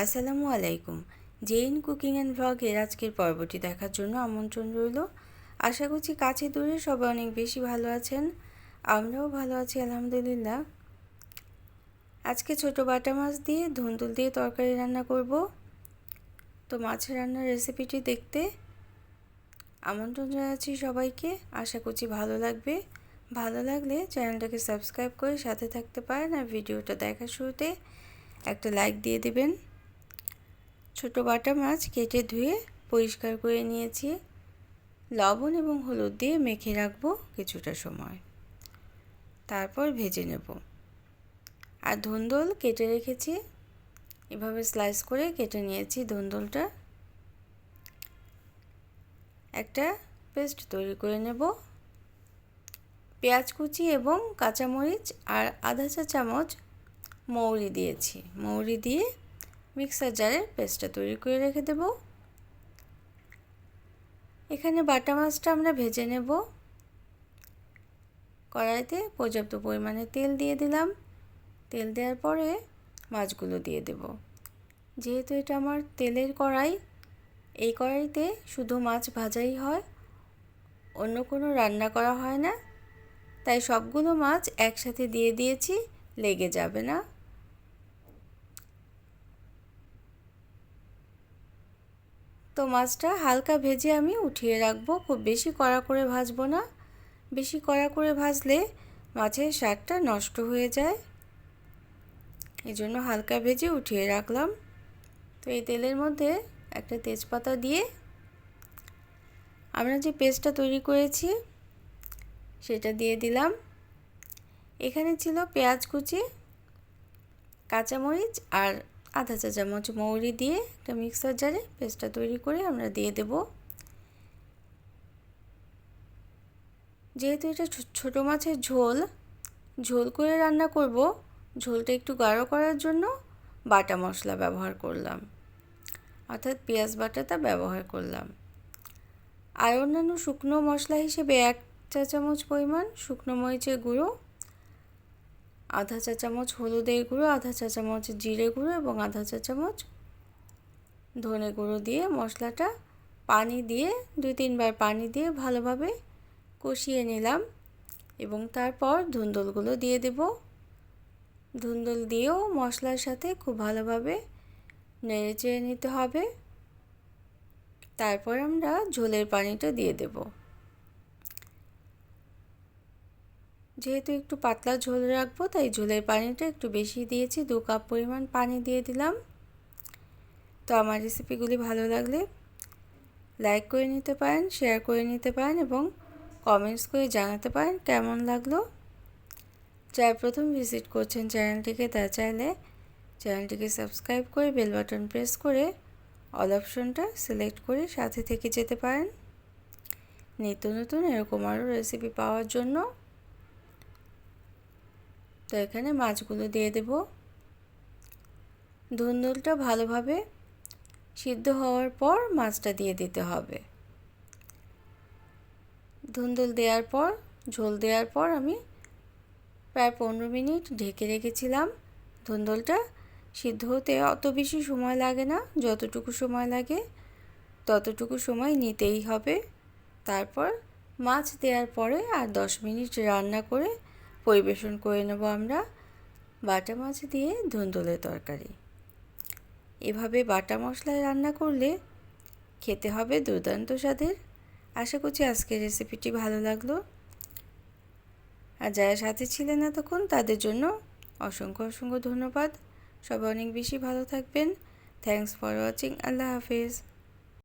আসসালামু আলাইকুম। Zain cooking and ভ্লগের আজকের পর্বটি দেখার জন্য আমন্ত্রণ রইল। আশা করছি কাছে দূরে সবাই অনেক বেশি ভালো আছেন। আমরাও ভালো আছি, আলহামদুলিল্লাহ। আজকে ছোট বাটা মাছ দিয়ে ধুন্দুল দিয়ে তরকারি রান্না করব। তো মাছের রান্নার রেসিপিটি দেখতে আমন্ত্রণ জানাচ্ছি সবাইকে। আশা করছি ভালো লাগবে। ভালো লাগলে চ্যানেলটাকে সাবস্ক্রাইব করে সাথে থাকতে পারেন আর ভিডিওটা দেখার শুরুতে একটা লাইক দিয়ে দেবেন। ছোট বাটা মাছ কেটে ধুয়ে পরিষ্কার করে নিয়েছি। লবণ এবং হলুদ দিয়ে মেখে রাখব কিছুটা সময়। তারপর ভেজে নেব। আর ধুন্দল কেটে রেখেছি। এভাবে স্লাইস করে কেটে নিয়েছি ধুন্দলটা। একটা পেস্ট তৈরি করে নেব। পেঁয়াজ কুচি এবং কাঁচামরিচ আর আধা চা চামচ মৌরি দিয়েছি। মৌরি দিয়ে মিক্সার জারে পেস্টটা তৈরি করে রেখে দেব। এখানে বাটা মাছটা আমরা ভেজে নেব। কড়াইতে পর্যাপ্ত পরিমাণে তেল দিয়ে দিলাম। তেল দেওয়ার পরে মাছগুলো দিয়ে দেব। যেহেতু এটা আমার তেলের কড়াই, এই কড়াইতে শুধু মাছ ভাজাই হয়, অন্য কোনো রান্না করা হয় না। তাই সবগুলো মাছ একসাথে দিয়ে দিয়েছি, লেগে যাবে না। তো মাছটা হালকা ভেজে আমি উঠিয়ে রাখব। খুব বেশি কড়া করে ভাজবো না। বেশি কড়া করে ভাজলে মাছের স্বাদটা নষ্ট হয়ে যায়। এই জন্য হালকা ভেজে উঠিয়ে রাখলাম। তো এই তেলের মধ্যে একটা তেজপাতা দিয়ে আমরা যে পেস্টটা তৈরি করেছি, সেটা দিয়ে দিলাম। এখানে ছিল পেঁয়াজ কুচি, কাঁচামরিচ আর আধা চা চামচ মৌরি দিয়ে একটা মিক্সার জারে পেস্টটা তৈরি করে আমরা দিয়ে দেব। যেহেতু এটা ছোটো মাছের ঝোল ঝোল করে রান্না করব, ঝোলটা একটু গাঢ় করার জন্য বাটা মশলা ব্যবহার করলাম, অর্থাৎ পেঁয়াজ বাটাটা ব্যবহার করলাম। আর অন্যান্য শুকনো মশলা হিসেবে এক চা চামচ পরিমাণ শুকনো মরিচের গুঁড়ো আধা চা চামচ হলুদের গুঁড়ো, আধা চা চামচ জিরে গুঁড়ো এবং আধা চা চামচ ধনে গুঁড়ো দিয়ে মশলাটা পানি দিয়ে, দুই তিনবার পানি দিয়ে ভালোভাবে কষিয়ে নিলাম এবং তারপর ধুন্দলগুলো দিয়ে দেব। ধুন্দল দিয়েও মশলার সাথে খুব ভালোভাবে নেড়ে চেড়ে নিতে হবে। তারপর আমরা ঝোলের পানিটা দিয়ে দেবো। যেহেতু একটু পাতলা ঝোল রাখব, তাই ঝোলের পানিটা একটু বেশি দিয়েছি। দু কাপ পরিমাণ পানি দিয়ে দিলাম। তো আমার রেসিপিগুলি ভালো লাগলে লাইক করে নিতে পারেন, শেয়ার করে নিতে পারেন এবং কমেন্টস করে জানাতে পারেন কেমন লাগল। যারা প্রথম ভিজিট করছেন চ্যানেলটিকে তা চাইলে চ্যানেলটিকে সাবস্ক্রাইব করে বেল বাটন প্রেস করে অল অপশনটা সিলেক্ট করে সাথে থেকে যেতে পারেন। নিত্য নতুন এরকম আরও রেসিপি পাওয়ার জন্য তো এখানে মাছগুলো দিয়ে দেব। ধুন্দুলটা ভালোভাবে সিদ্ধ হওয়ার পর মাছটা দিয়ে দিতে হবে। ধুন্দুল দেওয়ার পর, ঝোল দেওয়ার পর আমি প্রায় পনেরো মিনিট ঢেকে রেখেছিলাম। ধুন্দুলটা সিদ্ধ হতে অত বেশি সময় লাগে না, যতটুকু সময় লাগে ততটুকু সময় নিতেই হবে। তারপর মাছ দেওয়ার পরে আর দশ মিনিট রান্না করে পরিবেশন করে নেব আমরা বাটা মাছ দিয়ে ধুন্দুলের তরকারি। এভাবে বাটা মশলায় রান্না করলে খেতে হবে দুর্দান্ত স্বাদের। আশা করছি আজকের রেসিপিটি ভালো লাগল। আর যারা সাথে ছিলেন এতক্ষণ, তাদের জন্য অসংখ্য অসংখ্য ধন্যবাদ। সবাই অনেক বেশি ভালো থাকবেন। থ্যাংকস ফর ওয়াচিং আল্লাহ হাফিজ।